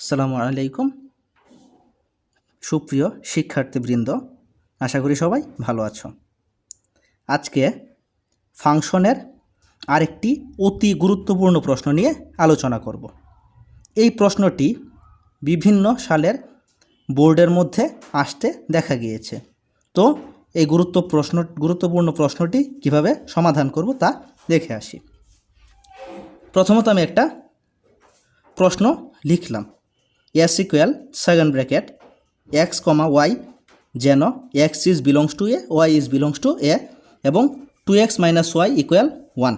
আসসালামু আলাইকুম। সুপ্রিয় শিক্ষার্থীবৃন্দ, আশা করি সবাই ভালো আছো। আজকে ফাংশনের আরেকটি অতি গুরুত্বপূর্ণ প্রশ্ন নিয়ে আলোচনা করব। এই প্রশ্নটি বিভিন্ন সালের বোর্ডের মধ্যে আসতে দেখা গিয়েছে। তো এই গুরুত্ব প্রশ্ন, গুরুত্বপূর্ণ প্রশ্নটি কীভাবে সমাধান করব তা দেখে আসি। প্রথমত আমি একটা প্রশ্ন লিখলাম। S equal second bracket, X comma Y, যেন X is belongs to A, Y is belongs to A, এবং two X minus Y equal one.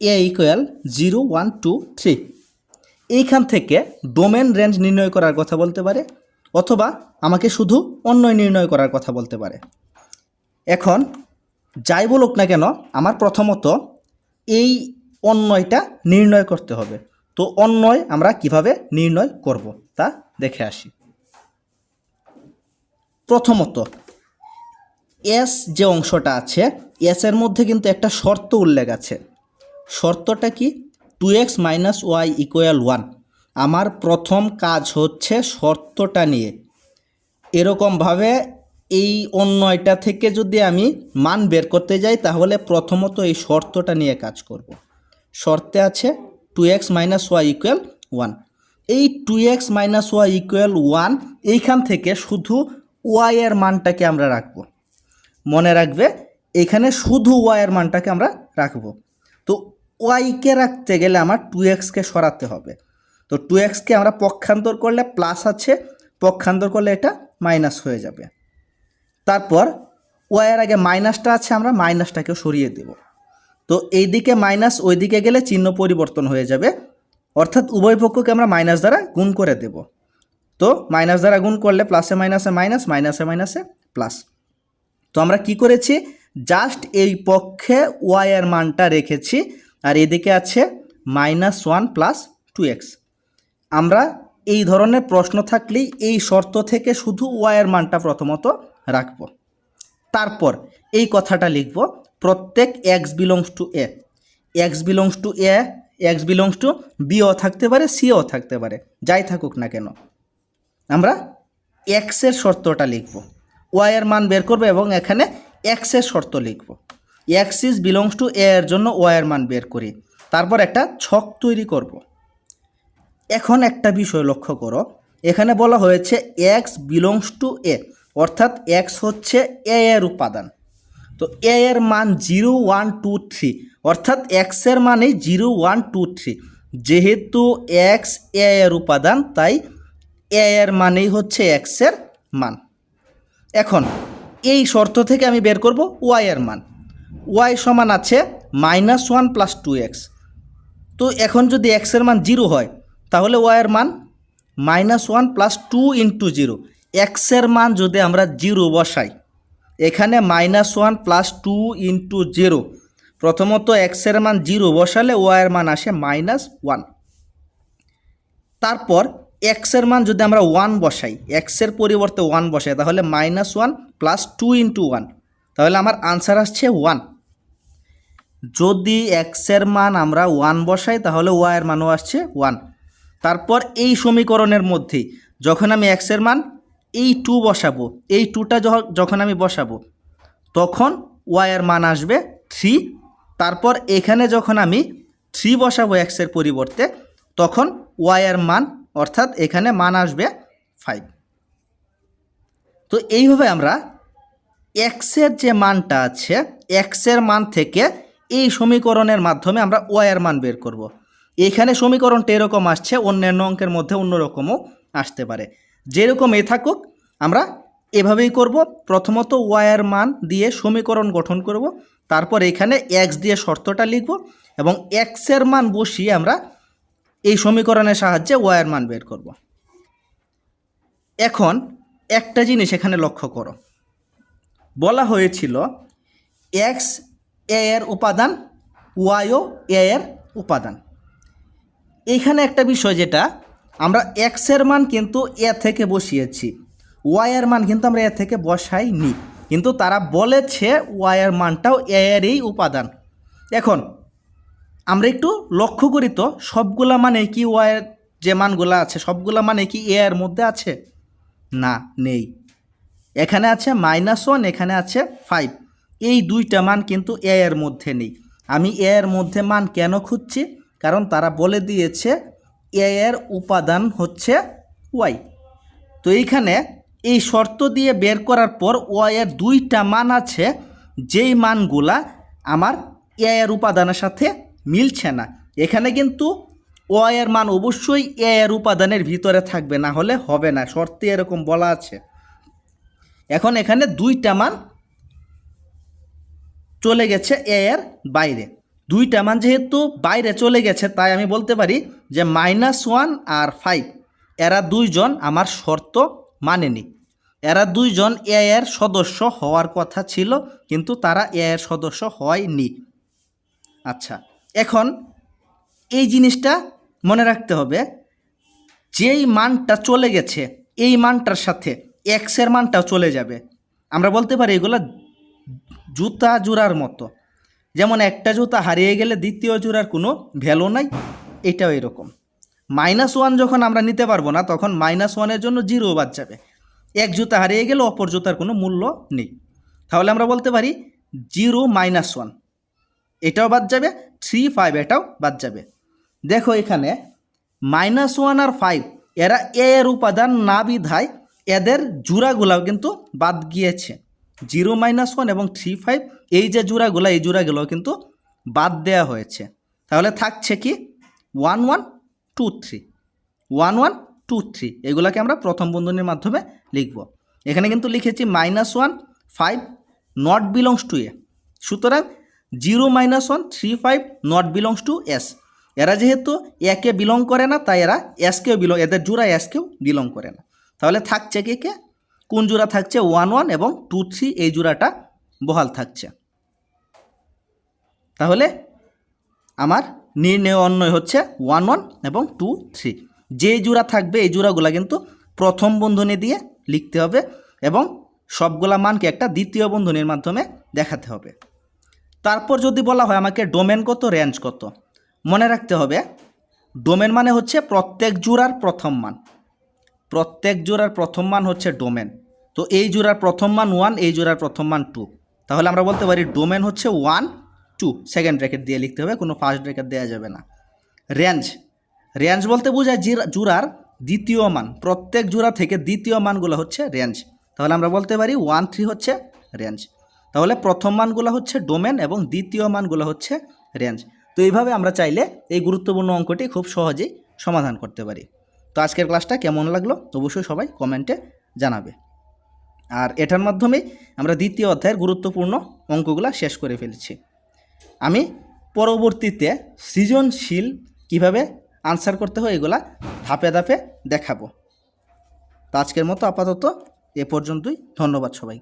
A equal zero, one, two, three. এইখান থেকে ডোমেন রেঞ্জ নির্ণয় করার কথা বলতে পারে, অথবা আমাকে শুধু অন্যয় নির্ণয় করার কথা বলতে পারে। এখন যাই বলুক না কেন, আমার প্রথমত এই অন্যয়টা নির্ণয় করতে হবে। তো অন্যয় আমরা কীভাবে নির্ণয় করব তা দেখে আসি। প্রথমত এস যে অংশটা আছে এস এর মধ্যে কিন্তু একটা শর্ত উল্লেখ আছে। শর্তটা কি? Two X minus Y equal one আমার প্রথম কাজ হচ্ছে শর্তটা নিয়ে। এরকমভাবে এই অন্যয়টা থেকে যদি আমি মান বের করতে যাই, তাহলে প্রথমত এই শর্তটা নিয়ে কাজ করব। শর্তে আছে two X minus Y equal one এই two X minus Y equal one এইখান থেকে শুধু ওয়াই এর মানটাকে আমরা রাখব। মনে রাখবে, এখানে শুধু ওয়াইয়ের মানটাকে আমরা রাখব। তো ওয়াইকে রাখতে গেলে আমার টু এক্সকে সরাতে হবে। তো টু এক্সকে আমরা পক্ষান্তর করলে প্লাস আছে, পক্ষান্তর করলে এটা মাইনাস হয়ে যাবে। তারপর ওয়াইয়ের আগে মাইনাসটা আছে, আমরা মাইনাসটাকেও সরিয়ে দেব। তো এইদিকে মাইনাস ওইদিকে গেলে চিহ্ন পরিবর্তন হয়ে যাবে। অর্থাৎ উভয় পক্ষকে আমরা মাইনাস দ্বারা গুণ করে দেব। তো মাইনাস দ্বারা গুণ করলে প্লাসে মাইনাসে মাইনাস মাইনাসে মাইনাসে প্লাস তো আমরা কি করেছি? জাস্ট এই পক্ষে ওয়াই এর মানটা রেখেছি। আর এদিকে আছে minus one plus two X আমরা এই ধরনের প্রশ্ন থাকলেই এই শর্ত থেকে শুধু ওয়াই এর মানটা প্রথমত রাখব। তারপর এই কথাটা লিখব। প্রত্যেক X belongs to A X belongs to A X belongs to bio থাকতে পারে সিও থাকতে পারে, যাই থাকুক না কেন। আমরা এক্সের শর্তটা লিখব ওয়াই এর মান বের করব এবং এখানে এক্সের শর্ত লিখব। X is belongs to A এর জন্য ওয়াই এর মান বের করি, তারপর একটা ছক তৈরি করব। এখন একটা বিষয় লক্ষ্য করো, এখানে বলা হয়েছে এক্স বিলংস টু এ অর্থাৎ এক্স হচ্ছে এ এর উপাদান। তো এ এর মান জিরো, ওয়ান, টু, থ্রি। অর্থাৎ এক্সের মানেই জিরো, ওয়ান, টু, থ্রি। যেহেতু এক্স এ এর উপাদান, তাই এ এর মানেই হচ্ছে এক্সের মান। এখন এই শর্ত থেকে আমি বের করব ওয়াই মান। ওয়াই সমান আছে minus one plus two X তো এখন যদি এক্সের মান জিরো হয়, তাহলে ওয়াইয়ের মান minus one plus two into zero এক্সের মান যদি আমরা জিরো বসাই এখানে minus one plus two into zero প্রথমত এক্সের মান জিরো বসালে ওয়াইয়ের মান আসে মাইনাস ওয়ান তারপর এক্সের মান যদি আমরা ওয়ান বসাই এক্সের পরিবর্তে ওয়ান বসাই, তাহলে minus one plus two into one তাহলে আমার আনসার আসছে ওয়ান যদি এক্সের মান আমরা ওয়ান বসাই, তাহলে ওয়াইয়ের মানও আসছে ওয়ান তারপর এই সমীকরণের মধ্যেই যখন আমি এক্সের মান এই টু বসাবো, এই টুটা যখন আমি বসাবো, তখন ওয়াইয়ের মান আসবে থ্রি তারপর এখানে যখন আমি থ্রি বসাবো এক্সের পরিবর্তে, তখন ওয়াইয়ের মান, অর্থাৎ এখানে মান আসবে ফাইভ তো এইভাবে আমরা এক্সের যে মানটা আছে এক্সের মান থেকে এই সমীকরণের মাধ্যমে আমরা ওয়াইয়ের মান বের করব। এখানে সমীকরণটা এরকম আসছে, অন্যান্য অঙ্কের মধ্যে অন্যরকমও আসতে পারে যেরকম এ থাকুক, আমরা এভাবেই করব। প্রথমত ওয়াইয়ের মান দিয়ে সমীকরণ গঠন করব। তারপর এখানে এক্স দিয়ে শর্তটা লিখব এবং এক্সের মান বসিয়ে আমরা এই সমীকরণের সাহায্যে ওয়াইয়ের মান বের করব। এখন একটা জিনিস এখানে লক্ষ্য করো। বলা হয়েছিল এক্স এ এর উপাদান ওয়াইও এ এর উপাদান। এইখানে একটা বিষয় যেটা আমরা এক্সের মান কিন্তু এ থেকে বসিয়েছি। ওয়াইয়ের মান কিন্তু আমরা এ থেকে বসাইনি। কিন্তু তারা বলেছে ওয়াইয়ের মানটাও এ এরই উপাদান। এখন, আমরা একটু লক্ষ্য করি তো, সবগুলা মানে কি ওয়াইয়ের যে মানগুলো আছে, সবগুলো মানে কি এ এর মধ্যে আছে? না, নেই। এখানে আছে মাইনাস ওয়ান এখানে আছে ফাইভ এই দুইটা মান কিন্তু এ এর মধ্যে নেই। আমি এ এর মধ্যে মান কেন খুঁজছি? কারণ তারা বলে দিয়েছে এর উপাদান হচ্ছে ওয়াই। তো এইখানে এই শর্ত দিয়ে বের করার পর ওয়াই এর দুইটা মান আছে, যেই মানগুলা আমার এ এর উপাদানের সাথে মিলছে না। এখানে কিন্তু ওয়াই এর মান অবশ্যই এ এর উপাদানের ভিতরে থাকবে, না হলে হবে না। শর্তে এরকম বলা আছে। এখন এখানে দুইটা মান চলে গেছে এ এর বাইরে। দুইটা মান যেহেতু বাইরে চলে গেছে, তাই আমি বলতে পারি যে মাইনাস ওয়ান আর ফাইভ এরা দুইজন আমার শর্ত মানেনি। এরা দুইজন এ এর সদস্য হওয়ার কথা ছিল, কিন্তু তারা এ এর সদস্য হয়নি। আচ্ছা এখন এই জিনিসটা মনে রাখতে হবে, যেই মানটা চলে গেছে, এই মানটার সাথে এক্সের মানটাও চলে যাবে। আমরা বলতে পারি এগুলো জুতা জোড়ার মতো। যেমন একটা জুতা হারিয়ে গেলে দ্বিতীয় জোড়ার কোনো ভ্যালু নাই, এটাও এরকম। মাইনাস ওয়ান যখন আমরা নিতে পারব না, তখন মাইনাস ওয়ানের জন্য জিরো বাদ যাবে। এক জুতা হারিয়ে গেলে অপর জুতার কোনো মূল্য নেই। তাহলে আমরা বলতে পারি জিরো মাইনাস ওয়ান এটাও বাদ যাবে থ্রি ফাইভ এটাও বাদ যাবে। দেখো এখানে মাইনাস ওয়ান আর ফাইভ এরা এর উপাদান না বিধায় এদের জোড়াগুলাও কিন্তু বাদ গিয়েছে। জিরো মাইনাস ওয়ান এবং থ্রি ফাইভ, এই যে জোড়াগুলো, এই জোড়াগুলো কিন্তু বাদ দেওয়া হয়েছে। তাহলে থাকছে কি? One one two three. One one two three, এগুলোকে আমরা প্রথম বন্ধনীর মাধ্যমে লিখব। এখানে কিন্তু লিখেছি minus one five not belongs to A. সুতরাং zero minus one three five not belongs to S. এরা যেহেতু একে বিলং করে না, তাই এরা এসকেও বিলং, এদের জোড়া এসকেও বিলং করে না। তাহলে থাকছে কে কে? কোন জোড়া থাকছে? ওয়ান ওয়ান এবং টু থ্রি এই জোড়াটা বহাল থাকছে। তাহলে আমার নির্ণয় অন্যয় হচ্ছে ওয়ান ওয়ান এবং টু থ্রি যে জোড়া থাকবে, এই জোড়াগুলা কিন্তু প্রথম বন্ধনী দিয়ে লিখতে হবে এবং সবগুলা মানকে একটা দ্বিতীয় বন্ধনীর মাধ্যমে দেখাতে হবে। তারপর যদি বলা হয় আমাকে ডোমেন কত রেঞ্জ কত, মনে রাখতে হবে। ডোমেন মানে হচ্ছে প্রত্যেক জোড়ার প্রথম মান। প্রত্যেক জোড়ার প্রথম মান হচ্ছে ডোমেন তো এই জোড়ার প্রথম মান ওয়ান এই জোড়ার প্রথম মান টু তাহলে আমরা বলতে পারি ডোমেন হচ্ছে ওয়ান টু সেকেন্ড ব্র্যাকেট দিয়ে লিখতে হবে, কোনো ফার্স্ট ব্র্যাকেট দেওয়া যাবে না। রেঞ্জ রেঞ্জ বলতে বোঝায় জোড়ার দ্বিতীয় মান। প্রত্যেক জোড়া থেকে দ্বিতীয় মানগুলো হচ্ছে রেঞ্জ তাহলে আমরা বলতে পারি ওয়ান থ্রি হচ্ছে রেঞ্জ তাহলে প্রথম মানগুলো হচ্ছে ডোমেন এবং দ্বিতীয় মানগুলো হচ্ছে রেঞ্জ তো এইভাবে আমরা চাইলে এই গুরুত্বপূর্ণ অঙ্কটি খুব সহজেই সমাধান করতে পারি। তো আজকের ক্লাসটা কেমন লাগল অবশ্যই সবাই কমেন্টে জানাবে। আর এটার মাধ্যমেই আমরা দ্বিতীয় অধ্যায়ের গুরুত্বপূর্ণ অঙ্কগুলো শেষ করে ফেলেছি। আমি পরবর্তীতে সৃজনশীল কীভাবে আনসার করতে হয় এগুলা ধাপে ধাপে দেখাবো। তো আজকের মতো আপাতত এ পর্যন্তই। ধন্যবাদ সবাই